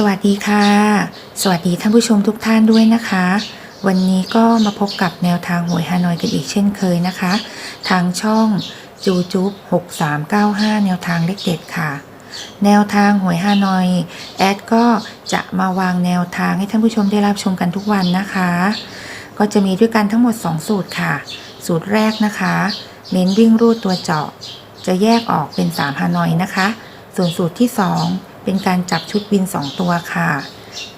สวัสดีค่ะ สวัสดีท่านผู้ชมทุกท่านด้วยนะคะ วันนี้ก็มาพบกับแนวทางหวยฮานอยกันอีกเช่นเคยนะคะ ทางช่องจูจูบ6395 แนวทางเลขเด็ดค่ะ แนวทางหวยฮานอย แอดก็จะมาวางแนวทางให้ท่านผู้ชมได้รับชมกันทุกวันนะคะ ก็จะมีด้วยกันทั้งหมด 2 สูตรค่ะ สูตรแรกนะคะ เน้นวิ่งรูดตัวเจาะ จะแยกออกเป็น 3 ฮานอยนะคะ ส่วนสูตรที่ 2 เป็นการจับชุดวิน 2 ตัวค่ะ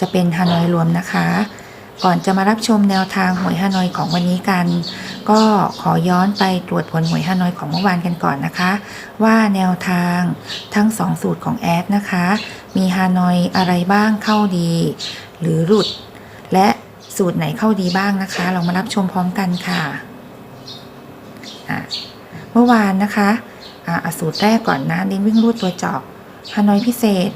จะเป็นฮานอยรวมนะคะ ก่อนจะมารับชมแนวทางหวยฮานอยของวันนี้กัน ก็ขอย้อนไปตรวจผลหวยฮานอยของเมื่อวานกันก่อนนะคะ ว่าแนวทางทั้ง 2 สูตรของแอดนะคะ มีฮานอยอะไรบ้างเข้าดี หรือหลุด และสูตรไหนเข้าดีบ้างนะคะ เรามารับชมพร้อมกันค่ะเมื่อวานนะคะอะสูตรแรกก่อนนะเน้นวิ่งรูดตัวจาะ ฮานอยพิเศษ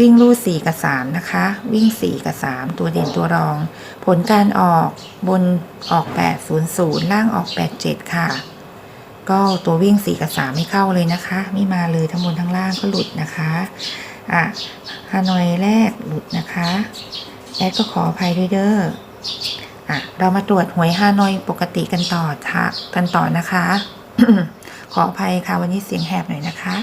วิ่งรูด4กับ 3 นะคะ วิ่ง 4 กับ 3 ตัวเด่นตัวรอง ผลการออกบนออก 800 ล่างออก 87 ค่ะ ก็ตัววิ่ง 4 กับ 3 ไม่เข้าเลยนะคะ ไม่มาเลยทั้งบนทั้งล่างก็หลุดนะคะอะฮานอยแรกหลุดนะคะแอดก็ขออภัยด้วยเด้ออะเรามาตรวจหวยฮานอยปกติกันต่อค่ะกันต่อนะคะ ขออภัยค่ะวันนี้เสียงแหบหน่อยนะคะ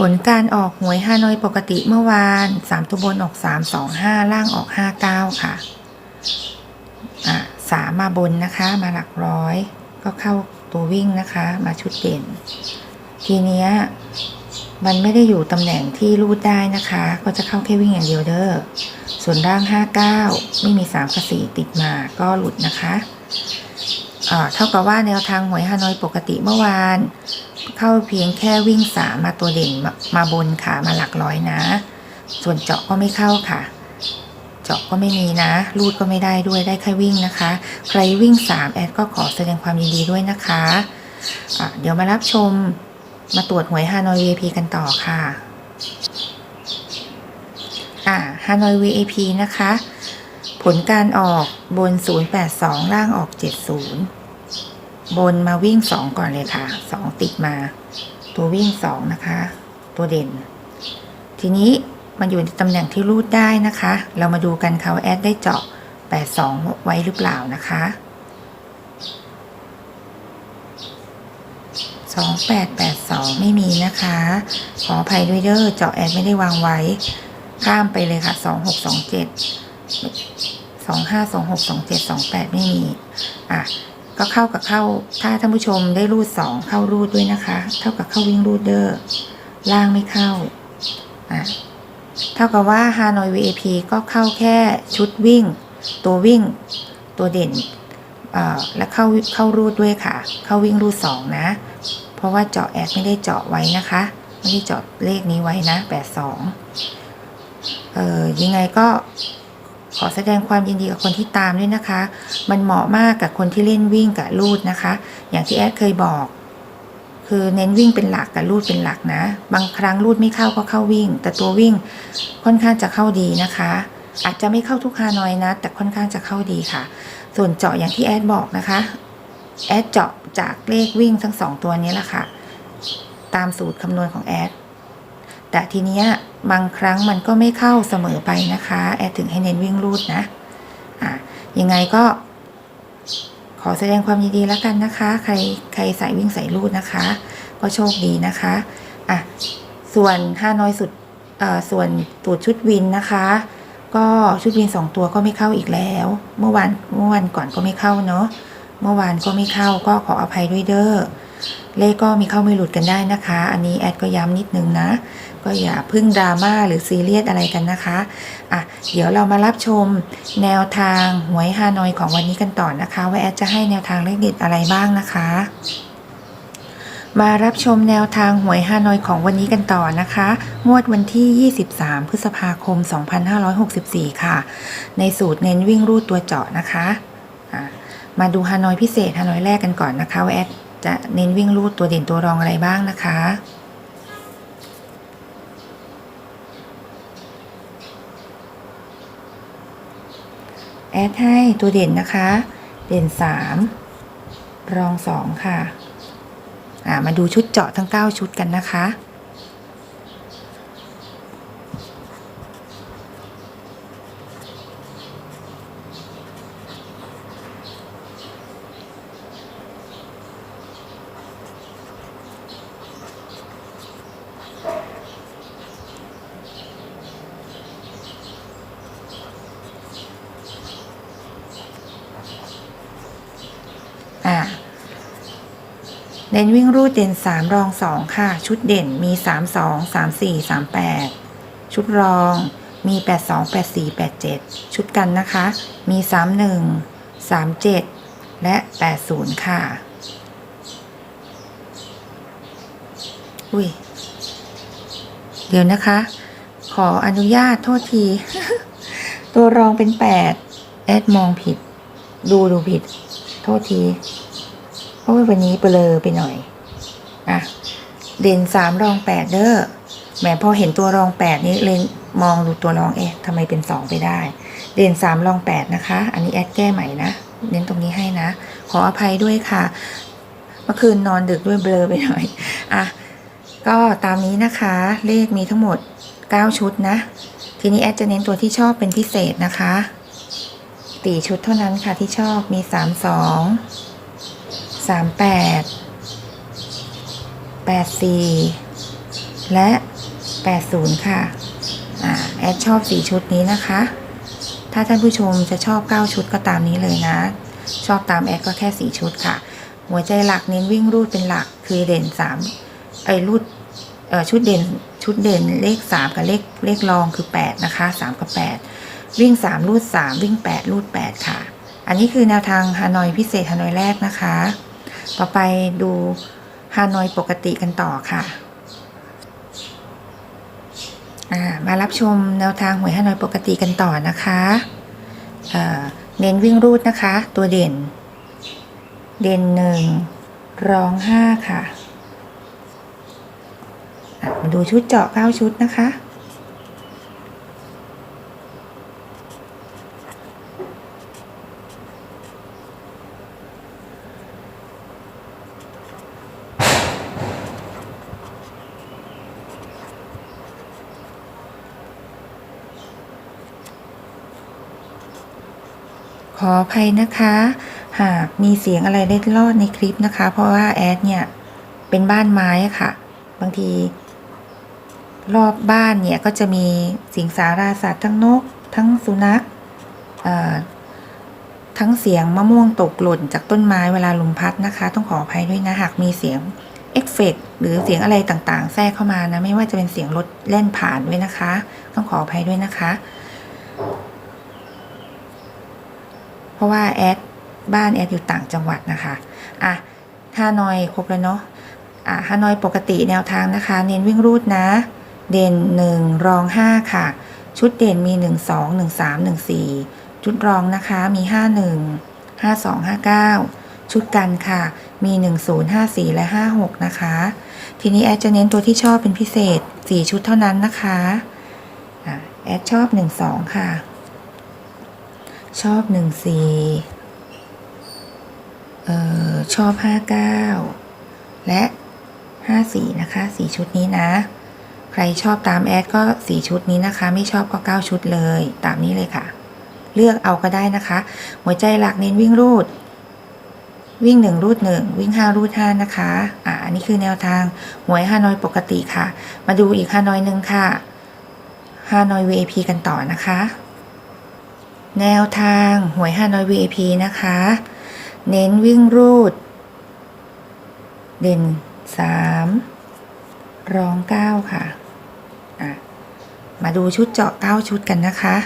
ผลการออกหวยฮานอยปกติเมื่อวาน 3 ตัวบนออก 3 2 5 ล่างออก 59 ค่ะ อ่าสามมาบนนะคะ มาหลักร้อย ก็เข้าตัววิ่งนะคะ มาชุดเด่น ทีเนี้ยมันไม่ได้อยู่ตำแหน่งที่รูดได้นะคะ ก็จะเข้าแค่วิ่งอย่างเดียวเด้อ ส่วนร่าง 59 ไม่มี3กับ4ติดมาก็หลุดนะคะอ่าเท่ากับว่าแนวทางหวยฮานอยปกติเมื่อวาน เข้าเพียงแค่วิ่งสามมาตัวเด่นมามาบนค่ะมาหลักร้อยนะ ส่วนเจาะก็ไม่เข้าค่ะ เจาะก็ไม่มีนะรูดก็ไม่ได้ด้วยได้แค่วิ่งนะคะ ใครวิ่งสามแอดก็ขอแสดงความยินดีด้วยนะคะะเดี๋ยวมารับชมมาตรวจหวยฮานอย VIP กันต่อค่ะอ่าฮานอย VIP นะคะ ผลการออกบน 082 ล่างออก 70 บนมาวิ่ง2ก่อนเลยค่ะ2ติดมา ตัววิ่ง2นะคะ ตัวเด่น ทีนี้มันอยู่ในตำแหน่งที่รูดได้นะคะ เรามาดูกันค่ะว่าแอดได้เจาะ82ไว้หรือเปล่านะคะ2882ไม่มีนะคะ ขออภัยด้วยเด้อเจาะแอดไม่ได้วางไว้ ข้ามไปเลยค่ะ2627 25262728ไม่มี อะ ก็เข้ากับเข้า ถ้าท่านผู้ชมได้รูด2เข้ารูดด้วยนะคะ เท่ากับเข้าวิ่งรูดเดอร์ล่างไม่เข้าอะเท่ากับว่าฮานอย VIP ก็เข้าแค่ชุดวิ่ง ตัววิ่ง ตัวเด่นอ่าและเข้าเข้ารูดด้วยค่ะ เข้าวิ่งรูด2นะ เพราะว่าเจาะแอดไม่ได้เจาะไว้นะคะไม่ได้เจาะเลขนี้ไว้นะ82เออยังไงก็ ขอแสดงความยินดีกับคนที่ตามด้วยนะคะ มันเหมาะมากกับคนที่เล่นวิ่งกับลูดนะคะ อย่างที่แอดเคยบอก คือเน้นวิ่งเป็นหลักกับลูดเป็นหลักนะ บางครั้งลูดไม่เข้าก็เข้าวิ่ง แต่ตัววิ่งค่อนข้างจะเข้าดีนะคะ อาจจะไม่เข้าทุกฮานอยนะ แต่ค่อนข้างจะเข้าดีค่ะ ส่วนเจาะอย่างที่แอดบอกนะคะ แอดเจาะจากเลขวิ่งทั้งสองตัวนี้แหละค่ะ ตามสูตรคำนวณของแอด แต่ทีเนี้ย บางครั้งมันก็ไม่เข้าเสมอไปนะคะ แอดถึงให้เน้นวิ่งรูดนะอะยังไงก็ ขอแสดงความยินดีแล้วกันนะคะ ใครใครใส่วิ่งใส่รูดนะคะ ก็โชคดีนะคะอะส่วนห้าน้อยสุดเอ่อส่วนตูดชุดวินนะคะ ก็ชุดวินสองตัวก็ไม่เข้าอีกแล้ว เมื่อวานเมื่อวันก่อนก็ไม่เข้าเนาะเมื่อวานก็ไม่เข้าก็ขออภัยด้วยเด้อเลขก็มีเข้าไม่หลุดกันได้นะคะ อันนี้แอดก็ย้ำนิดนึงนะ ก็อย่าพึ่งดราม่าหรือซีเรียสอะไรกันนะคะอะเดี๋ยวเรามารับชมแนวทางหวยฮานอยของวันนี้กันต่อนะคะว่าแอดจะให้แนวทางเลขเด็ดอะไรบ้างนะคะ มารับชมแนวทางหวยฮานอยของวันนี้กันต่อนะคะ งวดวันที่ 23 พฤษภาคม 2564 ค่ะ ในสูตรเน้นวิ่งรูดตัวเจาะนะคะะมาดูฮานอยพิเศษฮานอยแรกกันก่อนนะคะว่าแอดจะเน้นวิ่งรูดตัวเด่นตัวรองอะไรบ้างนะคะ แอดให้ตัวเด่นนะคะ เด่น 3 รอง 2 ค่ะ มาดูชุดเจาะทั้ง 9 ชุดกันนะคะ เด่นวิ่งรูดเด่น 3 รอง 2 ค่ะ ชุดเด่นมี 3 2 3 4 3 8 ชุดรองมี 8 2 8 4 8 7 ชุดกันนะคะ มี 3 1 3 7 และ 8 0 ค่ะ อุ้ย เดี๋ยวนะคะ ขออนุญาตโทษที ตัวรองเป็น 8 แอดมองผิด ดูดูผิด โทษที ราะว่าวันนี้เบลอไปหน่อยอะเด่นสามรองแปดเด้อแหมพอเห็นตัวรองแปดนี้เลยมองดูตัวรองเอ๊ะทำไมเป็นสองไปได้ เด่นสามรองแปดนะคะ อันนี้แอดแก้ใหม่นะเน้นตรงนี้ให้นะ ขออภัยด้วยค่ะ เมื่อคืนนอนดึกด้วยเบลอไปหน่อยอะก็ตามนี้นะคะ เลขมีทั้งหมด 9 ชุดนะ ทีนี้แอดจะเน้นตัวที่ชอบเป็นพิเศษนะคะตีชุดเท่านั้นค่ะที่ชอบมี 3 2 3 8 8 4แปดสี่และ80ค่ะอ่าแอดชอบ4ชุดนี้นะคะ ถ้าท่านผู้ชมจะชอบ9ชุดก็ตามนี้เลยนะ ชอบตามแอดก็แค่4ชุดค่ะ หัวใจหลักเน้นวิ่งรูดเป็นหลักคือเด่น3ไอ้รูดชุดเด่นชุดเด่นเลข 3 กับเลขเลขรองคือ 8 นะคะ 3 กับ 8 วิ่ง 3 รูด 3 วิ่ง 8 รูด 8 ค่ะ อันนี้คือแนวทางฮานอยพิเศษฮานอยแรกนะคะ ต่อไปดูฮานอยปกติกันต่อค่ะมารับชมแนวทางหวยฮานอยปกติกันต่อนะคะเเน้นวิ่งรูดนะคะ ตัวเด่น เด่นหนึ่งรองห้าค่ะอะมาดูชุดเจาะเก้าชุดนะคะ ขออภัยนะคะ หากมีเสียงอะไรเล็ดลอดในคลิปนะคะ เพราะว่าแอดเนี่ยเป็นบ้านไม้ค่ะ บางที รอบบ้านเนี่ยก็จะมีสิงสาราสัตว์ทั้งนก ทั้งสุนัขทั้งเสียงมะม่วงตกหล่นจากต้นไม้เวลาลมพัดนะคะ ต้องขออภัยด้วยนะหากมีเสียงเอฟเฟกต์หรือเสียงอะไรต่างๆ แทรกเข้ามานะ ไม่ว่าจะเป็นเสียงรถเล่นผ่านด้วยนะคะ ต้องขออภัยด้วยนะคะ ราะว่าแอดบ้านแอดอยู่ต่างจังหวัดนะคะอะฮานอยครบแล้วเนาะอะฮานอยปกติแนวทางนะคะ เน้นวิ่งรูดนะ เด่นหนึ่งรองห้าค่ะ ชุดเด่นมีหนึ่งสองหนึ่งสามหนึ่งสี่ชุดรองนะคะมีห้าหนึ่งห้าสองห้าเก้าชุดกันค่ะ มีหนึ่งศูนย์ห้าสี่และห้าหกนะคะ ทีนี้แอดจะเน้นตัวที่ชอบเป็นพิเศษสี่ชุดเท่านั้นนะคะอะแอดชอบหนึ่งสองค่ะ ชอบหนึ่งสี่เอ่อชอบห้าเก้าและห้าสี่นะคะสี่ชุดนี้นะ ใครชอบตามแอดก็สี่ชุดนี้นะคะ ไม่ชอบก็เก้าชุดเลย ตามนี้เลยค่ะ เลือกเอาก็ได้นะคะ หัวใจหลักเน้นวิ่งรูดวิ่งหนึ่งรูดหนึ่งวิ่งห้ารูดห้านะคะ อ่าอันนี้คือแนวทางหวยฮานอยปกติค่ะ มาดูอีกฮานอยหนึ่งค่ะฮานอย VIP กันต่อนะคะ แนวทางหวยฮานอย VIP นะคะ เน้นวิ่งรูด เด่นสามรองเก้าค่ะอะ มาดูชุดเจาะเก้าชุดกันนะคะ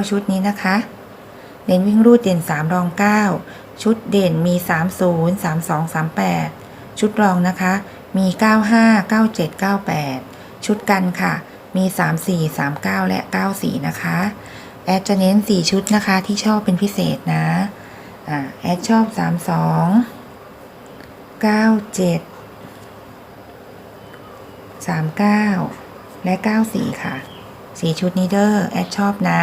9 ชุดนี้นะคะเน้นวิ่งรูดเด่น 3 รอง 9 ชุดเด่นมี 30 32 38 ชุดรองนะคะ มี 95 97 98 ชุดกันค่ะ มี 34 39 และ 94 นะคะ แอดจะเน้น 4 ชุดนะคะที่ชอบเป็นพิเศษนะอ่าแอดชอบ 32 97 39 และ 94 ค่ะ 4 ชุดนี้เดอร์แอดชอบนะ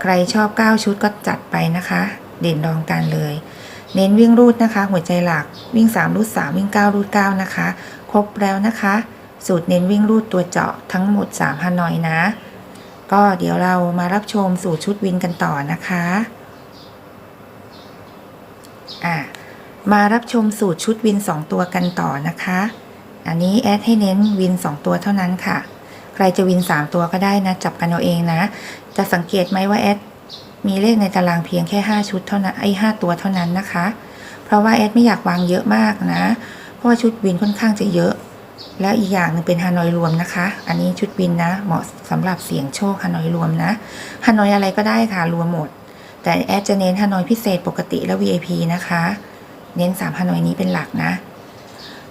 ใครชอบ 9 ชุดก็จัดไปนะคะ เด่นรองกันเลย เน้นวิ่งรูดนะคะ หัวใจหลักวิ่ง 3 รูด 3 วิ่ง 9 รูด 9 นะคะ ครบแล้วนะคะ สูตรเน้นวิ่งรูดตัวเจาะทั้งหมด 3ฮานอยนะ ก็เดี๋ยวเรามารับชมสูตรชุดวินกันต่อนะคะอะมารับชมสูตรชุดวิน 2 ตัวกันต่อนะคะ อันนี้แอดให้เน้นวิน 2 ตัวเท่านั้นค่ะ รจะวิน 3 ตัวก็ได้นะ จับกันเอาเองนะ จะสังเกตไหมว่าแอดมีเลขในตารางเพียงแค่ 5 ชุดเท่านั้นไอ้5ตัวเท่านั้นนะคะ เพราะว่าแอดไม่อยากวางเยอะมากนะ เพราะว่าชุดวินค่อนข้างจะเยอะ แล้วอีกอย่างหนึ่งเป็นฮานอยรวมนะคะ อันนี้ชุดวินนะ เหมาะสำหรับเสี่ยงโชคฮานอยรวมนะฮานอยอะไรก็ได้ค่ะรวมหมด แต่แอดจะเน้นฮานอยพิเศษปกติและ VIP นะคะ เน้น3ฮานอยนี้เป็นหลักนะ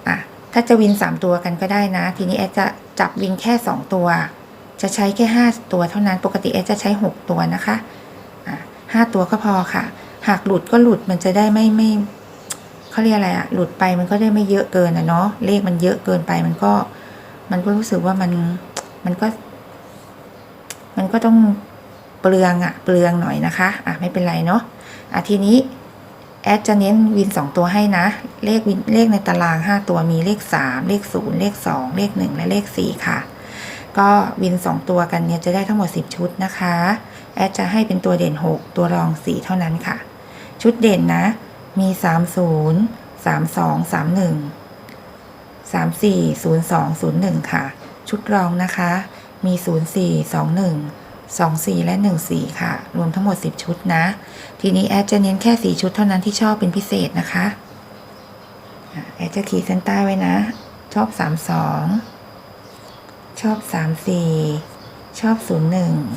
อะถ้าจะวิน 3 ตัวกันก็ได้นะ ทีนี้แอดจะ จับวินแค่ 2 ตัว จะใช้แค่ 5 ตัวเท่านั้นปกติแอดจะใช้ 6 ตัวนะคะะห้าตัวก็พอค่ะ หากหลุดก็หลุดมันจะได้ไม่ไม่เขาเรียกอะไรอะหลุดไปมันก็ได้ไม่เยอะเกินอะเนาะเลขมันเยอะเกินไปมันก็ มันก็รู้สึกว่ามันมันก็ มันก็ต้องเปลืองอะเปลืองหน่อยนะคะ อะไม่เป็นไรเนาะอะทีนี้ แอดจะเน้นวิน 2 ตัวให้นะ เลขวินเลขในตาราง 5 ตัวมีเลข 3 เลข 0 เลข 2 เลข 1 และเลข 4 ค่ะ ก็วิน 2 ตัวกันเนี่ยจะได้ทั้งหมด 10 ชุดนะคะ แอดจะให้เป็นตัวเด่น 6 ตัวรอง 4 เท่านั้นค่ะ ชุดเด่นนะ มี 30 32 31 34 02 01 ค่ะ ชุดรองนะคะ มี 04 21 24และ14ค่ะ รวมทั้งหมด 10 ชุดนะ ทีนี้แอดจะเน้นแค่ 4 ชุดเท่านั้นที่ชอบเป็นพิเศษนะคะแอดจะขีดเส้นใต้ไว้นะ ชอบ 32 ชอบ 34 ชอบ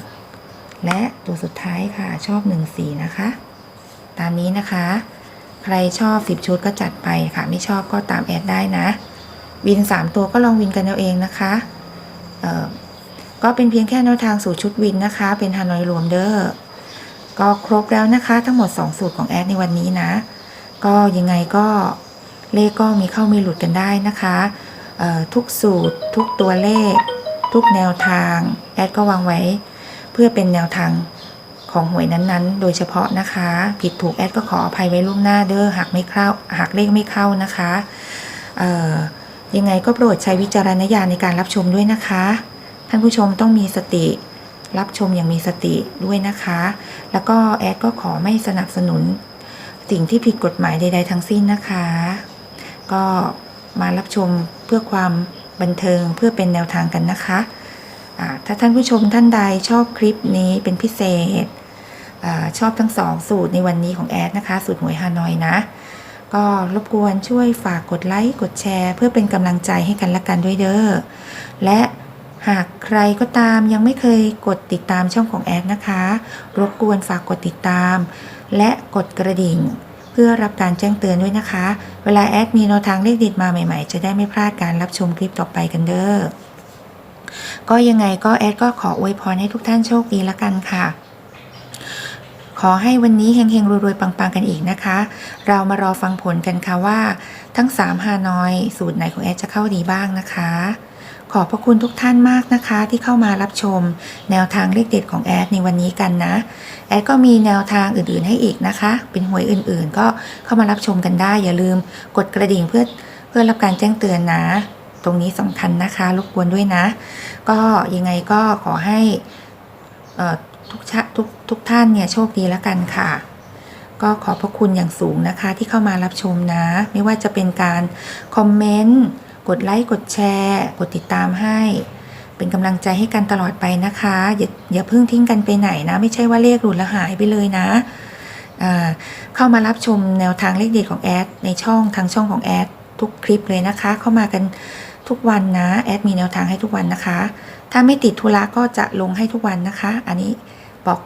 01 และตัวสุดท้ายค่ะชอบ 14 นะคะ ตามนี้นะคะ ใครชอบ 10 ชุดก็จัดไปค่ะ ไม่ชอบก็ตามแอดได้นะ วิน 3 ตัวก็ลองวินกันเอาเองนะคะ ก็เป็นเพียงแค่แนวทางสู่ชุดวินนะคะ เป็นฮานอยรวมเด้อก็ครบแล้วนะคะ ทั้งหมด 2 สูตรของแอดในวันนี้นะ ก็ยังไงก็เลขก็มีเข้ามีหลุดกันได้นะคะทุกสูตรทุกตัวเลข ทุกแนวทาง แอดก็วางไว้ เพื่อเป็นแนวทางของหวยนั้นๆ โดยเฉพาะนะคะ ผิดถูกแอดก็ขออภัยไว้ล่วงหน้าเด้อหากไม่เข้าหากเลขไม่เข้านะคะยังไงก็โปรดใช้วิจารณญาณในการรับชมด้วยนะคะ ท่านผู้ชมต้องมีสติ รับชมอย่างมีสติด้วยนะคะ แล้วก็แอดก็ขอไม่สนับสนุน สิ่งที่ผิดกฎหมายใด ๆ ทั้งสิ้นนะคะ ก็มารับชมเพื่อความบันเทิงเพื่อเป็นแนวทางกันนะคะถ้าท่านผู้ชมท่านใดชอบคลิปนี้เป็นพิเศษอชอบทั้งสองสูตรในวันนี้ของแอดนะคะ สูตรหวยฮานอยนะ ก็รบกวนช่วยฝากกดไลค์ กดแชร์ เพื่อเป็นกำลังใจให้กันและกันด้วยเด้อและ หากใครก็ตามยังไม่เคยกดติดตามช่องของแอดนะคะ รบกวนฝากกดติดตาม และกดกระดิ่ง เพื่อรับการแจ้งเตือนด้วยนะคะ เวลาแอดมีแนวทางเลขด็ดมาใหม่ ๆ จะได้ไม่พลาดการรับชมคลิปต่อไปกันเด้อ ก็ยังไงก็แอดก็ขออวยพรให้ทุกท่านโชคดีละกันค่ะขอให้วันนี้เฮงๆรวยๆ ปังๆ กันอีกนะคะ เรามารอฟังผลกันค่ะว่า ทั้ง 3 ฮานอย สูตรไหนของแอดจะเข้าดีบ้างนะคะ ขอบพระคุณทุกท่านมากนะคะ ที่เข้ามารับชม แนวทางเลขเด็ดของแอดในวันนี้กันนะ แอดก็มีแนวทางอื่นๆให้อีกนะคะ เป็นหวยอื่นๆ ก็เข้ามารับชมกันได้ อย่าลืมกดกระดิ่งเพื่อเพื่อรับการแจ้งเตือนนะ ตรงนี้สำคัญนะคะรบกวนด้วยนะ ก็ยังไงก็ขอให้ทุกทุกทุกท่านเนี่ยโชคดีแล้วกันค่ะก็ขอบพระคุณอย่างสูงนะคะที่เข้ามารับชมนะ ไม่ว่าจะเป็นการคอมเมนต์ กดไลค์กดแชร์ กดติดตามให้ เป็นกำลังใจให้กันตลอดไปนะคะ อย่าอย่าเพิ่งทิ้งกันไปไหนนะ ไม่ใช่ว่าเลขหลุดแล้วหายไปเลยนะเข้ามารับชมแนวทางเลขเด็ดของแอดในช่องทางช่องของแอดทุกคลิปเลยนะคะ เข้ามากันทุกวันนะแอดมีแนวทางให้ทุกวันนะคะ ถ้าไม่ติดธุระก็จะลงให้ทุกวันนะคะ อันนี้บอก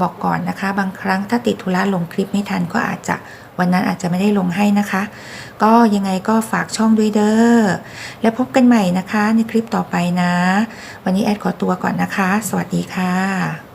บอกก่อนนะคะ บางครั้งถ้าติดธุระลงคลิปไม่ทันก็อาจจะ วันนั้นอาจจะไม่ได้ลงให้นะคะ ก็ยังไงก็ฝากช่องด้วยเด้อ และพบกันใหม่นะคะในคลิปต่อไปนะ วันนี้แอดขอตัวก่อนนะคะ สวัสดีค่ะ